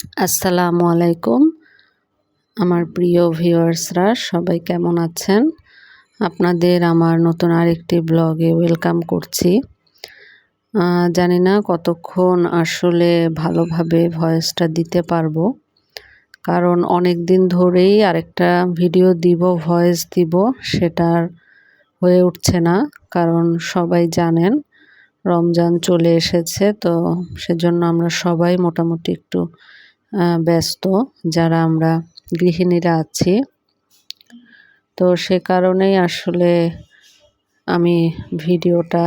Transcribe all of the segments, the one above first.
আসসালামু আলাইকুম। আমার প্রিয় ভিউয়ার্সরা, সবাই কেমন আছেন? আপনাদের আমার নতুন আরেকটি ব্লগে ওয়েলকাম করছি। জানি না কতক্ষণ আসলে ভালোভাবে ভয়েসটা দিতে পারব। কারণ অনেক দিন ধরেই আরেকটা ভিডিও দিব, ভয়েস দিব সেটার হয়ে উঠছে না। কারণ সবাই জানেন, রমজান চলে এসেছে, তো সেজন্য আমরা সবাই মোটামুটি একটু ব্যস্ত, যারা আমরা গৃহিণীরা আছি। তো সে কারণেই আসলে আমি ভিডিওটা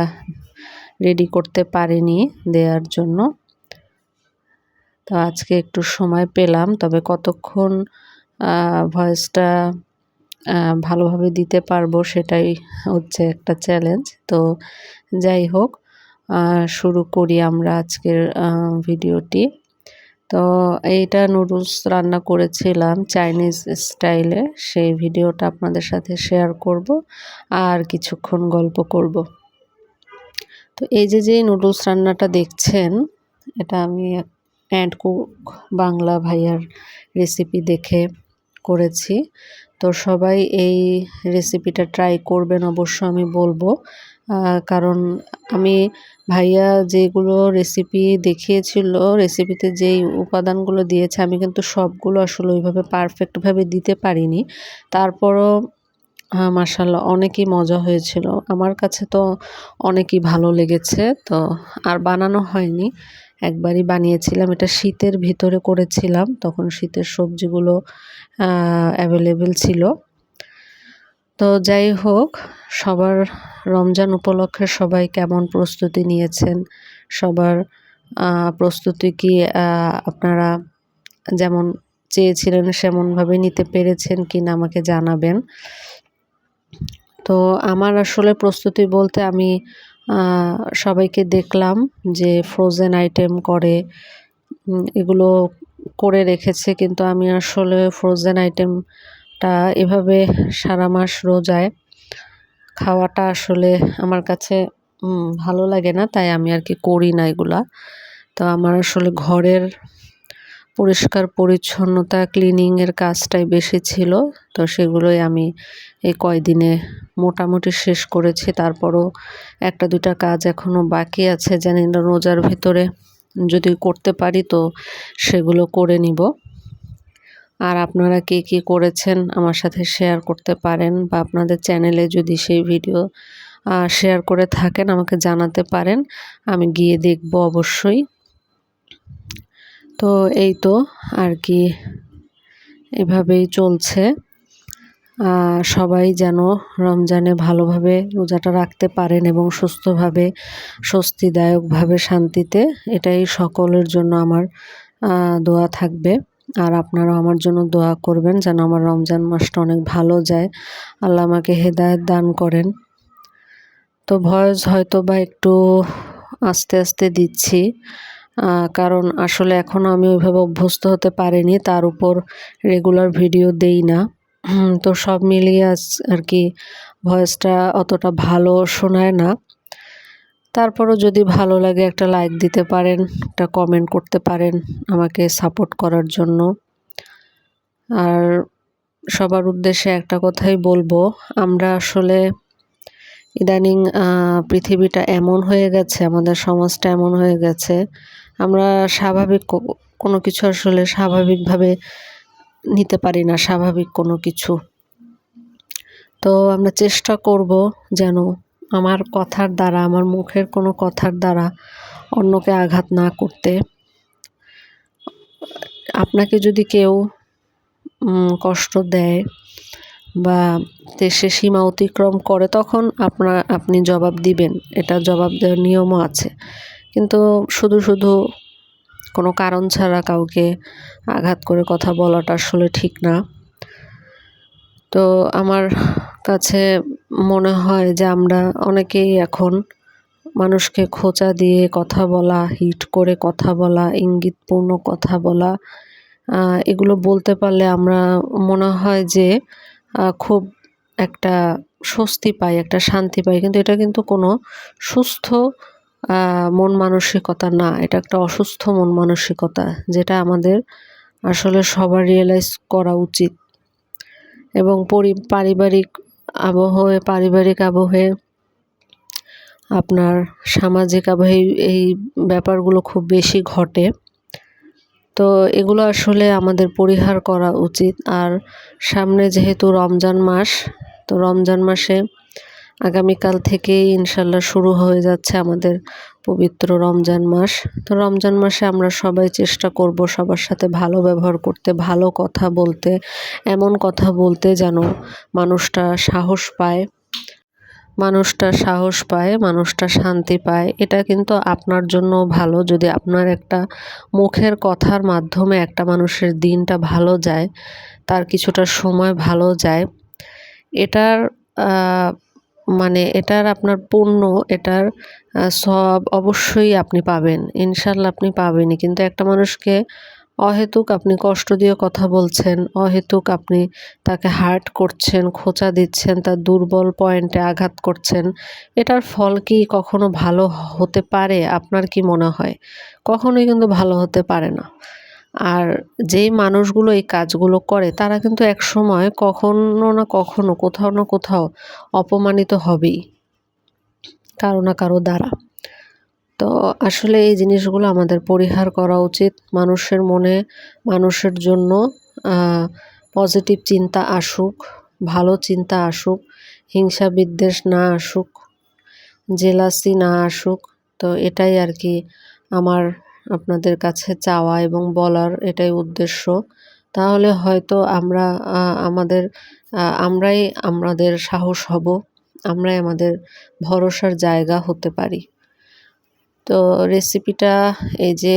রেডি করতে পারিনি দেওয়ার জন্য। তো আজকে একটু সময় পেলাম, তবে কতক্ষণ ভয়েসটা ভালোভাবে দিতে পারব সেটাই হচ্ছে একটা চ্যালেঞ্জ তো যাই হোক শুরু করি আমরা আজকের ভিডিওটি তো এইটা নুডলস রান্না করেছিলাম চাইনিজ স্টাইলে সেই ভিডিওটা আপনাদের সাথে শেয়ার করব আর কিছুক্ষণ গল্প করব। তো এই যে যে নুডলস রান্নাটা দেখছেন, এটা আমি অ্যান্ড কুক বাংলা ভাইয়ার রেসিপি দেখে করেছি। তো সবাই এই রেসিপিটা ট্রাই করবেন, অবশ্য আমি বলব। কারণ আমি ভাইয়া যেগুলো রেসিপি দেখিয়েছিল রেসিপিতে যেই উপাদানগুলো দিয়েছে, আমি কিন্তু সবগুলো আসলে ওইভাবে পারফেক্টভাবে দিতে পারিনি। তারপরও মাসাল্লাহ অনেকই মজা হয়েছিল। আমার কাছে তো অনেকই ভালো লেগেছে, তো আর বানানো হয়নি। একবারই বানিয়েছিলাম, এটা শীতের ভিতরে করেছিলাম, তখন শীতের সবজিগুলো অ্যাভেলেবেল ছিল। তো যাই হোক, সবার রমজান উপলক্ষে সবাই কেমন প্রস্তুতি নিয়েছেন? সবার প্রস্তুতি কি আপনারা যেমন চেয়েছিলেন সেমনভাবে নিতে পেরেছেন কি না আমাকে জানাবেন। তো আমার আসলে প্রস্তুতি বলতে আমি সবাইকে দেখলাম যে ফ্রোজেন আইটেম করে এগুলো করে রেখেছে, কিন্তু আমি আসলে ফ্রোজেন আইটেমটা এভাবে সারা মাস রোজায় খাওয়াটা আসলে আমার কাছে ভালো লাগে না, তাই আমি আর কি করি না এগুলা। তো আমার আসলে ঘরের পরিষ্কার পরিচ্ছন্নতা ক্লিনিংয়ের কাজটাই বেশি ছিল, তো সেগুলোই আমি এই কয়দিনে মোটামুটি শেষ করেছি। তারপরও একটা দুটা কাজ এখনও বাকি আছে, জানি না রোজার ভিতরে যদি করতে পারি তো সেগুলো করে নিব। আর আপনারা কে কী করেছেন আমার সাথে শেয়ার করতে পারেন বা আপনাদের চ্যানেলে যদি সেই ভিডিও শেয়ার করে থাকেন আমাকে জানাতে পারেন, আমি গিয়ে দেখব অবশ্যই। তো এই তো আর কি, এভাবেই চলছে। সবাই যেন রমজানে ভালোভাবে রোজাটা রাখতে পারেন এবং সুস্থভাবে, স্বস্তিদায়কভাবে শান্তিতে, এটাই সকলের জন্য আমার দোয়া থাকবে। আর আপনারা আমার জন্য দোয়া করবেন যেন আমার রমজান মাসটা অনেক ভালো যায়। আল্লাহ আমাকে হেদায়ত দান করেন। তো ভয়েস হয়তো বা একটু আস্তে আস্তে দিচ্ছি কারণ আসলে এখনও আমি ওইভাবে অভ্যস্ত হতে পারিনি, তার উপর রেগুলার ভিডিও দেই না। তো সব মিলিয়ে আর কি ভয়েসটা অতটা ভালো শোনায় না। তারপরও যদি ভালো লাগে একটা লাইক দিতে পারেন, একটা কমেন্ট করতে পারেন আমাকে সাপোর্ট করার জন্য। আর সবার উদ্দেশ্যে একটা কথাই বলব, আমরা আসলে ইদানিং পৃথিবীটা এমন হয়ে গেছে, আমাদের সমাজটা এমন হয়ে গেছে, আমরা স্বাভাবিক কোনো কিছু আসলে স্বাভাবিকভাবে নিতে পারি না, স্বাভাবিক কোনো কিছু। তো আমরা চেষ্টা করব যেন আমার কথার দ্বারা, আমার মুখের কোনো কথার দ্বারা অন্যকে আঘাত না করতে। আপনাকে যদি কেউ কষ্ট দেয় বা সে সীমা অতিক্রম করে, তখন আপনার আপনি জবাব দিবেন। এটা জবাব দেওয়ার নিয়মও আছে। কিন্তু শুধু শুধু কোনো কারণ ছাড়া কাউকে আঘাত করে কথা বলাটা আসলে ঠিক না। তো আমার কাছে মনে হয় যে আমরা অনেকেই এখন মানুষকে খোঁচা দিয়ে কথা বলা, হিট করে কথা বলা, ইঙ্গিতপূর্ণ কথা বলা এগুলো বলতে পারলে আমরা মনে হয় যে খুব একটা স্বস্তি পাই, একটা শান্তি পাই। কিন্তু এটা কিন্তু কোনো সুস্থ মন মানসিকতা না। এটা একটা অসুস্থ মন মানসিকতা, যেটা আমাদের আসলে সবার রিয়েলাইজ করা উচিত। এবং পরি, পারিবারিক আবহে পারিবারিক আবহে আপনার সামাজিক আবহে এই ব্যাপারগুলো খুব বেশি ঘটে। তো এগুলো আসলে আমাদের পরিহার করা উচিত। আর সামনে যেহেতু রমজান মাস, তো রমজান মাসে আগামীকাল থেকেই ইনশাল্লাহ শুরু হয়ে যাচ্ছে আমাদের পবিত্র রমজান মাস। তো রমজান মাসে আমরা সবাই চেষ্টা করব সবার সাথে ভালো ব্যবহার করতে, ভালো কথা বলতে, এমন কথা বলতে যেন মানুষটা সাহস পায়, মানুষটা সাহস পায়, মানুষটা শান্তি পায়। এটা কিন্তু আপনার জন্য ভালো যদি আপনার একটা মুখের কথার মাধ্যমে একটা মানুষের দিনটা ভালো যায়, তার কিছুটা সময় ভালো যায়। এটার মানে এটার আপনার পণ্য, এটার সব অবশ্যই আপনি পাবেন। ইনশাল্লাহ আপনি পাবেনই। কিন্তু একটা মানুষকে অহেতুক আপনি কষ্ট দিয়ে কথা বলছেন, অহেতুক আপনি তাকে হার্ট করছেন, খোঁচা দিচ্ছেন, তার দুর্বল পয়েন্টে আঘাত করছেন, এটার ফল কি কখনো ভালো হতে পারে? আপনার কি মনে হয়? কখনোই কিন্তু ভালো হতে পারে না। আর যেই মানুষগুলো এই কাজগুলো করে, তারা কিন্তু এক সময় কখনো না কখনো, কোথাও না কোথাও অপমানিত হবেই, কারও না কারও দ্বারা। তো আসলে এই জিনিসগুলো আমাদের পরিহার করা উচিত মানুষের মনে, মানুষের জন্য পজিটিভ চিন্তা আসুক, ভালো চিন্তা আসুক, হিংসা বিদ্বেষ না আসুক জেলাসি না আসুক, তো এটাই আর কি আমার আপনাদের কাছে চাওয়া এবং বলার এটাই উদ্দেশ্য। তাহলে হয়তো আমরা আমাদের আমরাই আমাদের সাহস হব, আমরাই আমাদের ভরসার জায়গা হতে পারি। তো রেসিপিটা এই যে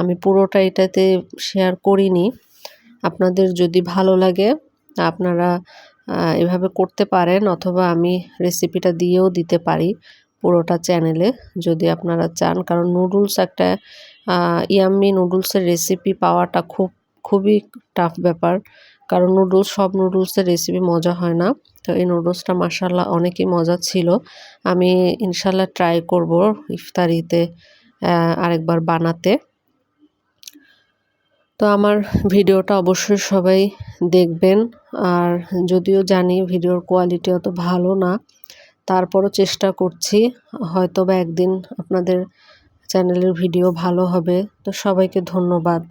আমি পুরোটা এটাতে শেয়ার করিনি। আপনাদের যদি ভালো লাগে, আপনারা এভাবে করতে পারেন অথবা আমি রেসিপিটা দিয়েও দিতে পারি পুরোটা চ্যানেলে যদি আপনারা চান। কারণ নুডলস একটা ইয়াম্মি নুডলসের রেসিপি পাওয়াটা খুব, খুবই টাফ ব্যাপার। কারণ নুডলস, সব নুডলসের রেসিপি মজা হয় না। তো এই নুডলসটা মাসাল্লাহ অনেকই মজা ছিল। আমি ইনশাল্লাহ ট্রাই করব ইফতারিতে আরেকবার বানাতে। তো আমার ভিডিওটা অবশ্যই সবাই দেখবেন। আর যদিও জানি ভিডিওর কোয়ালিটি অত ভালো না, তারপরও চেষ্টা করছি। হয়তো বা একদিন আপনাদের চ্যানেলের ভিডিও ভালো হবে। তো সবাইকে ধন্যবাদ।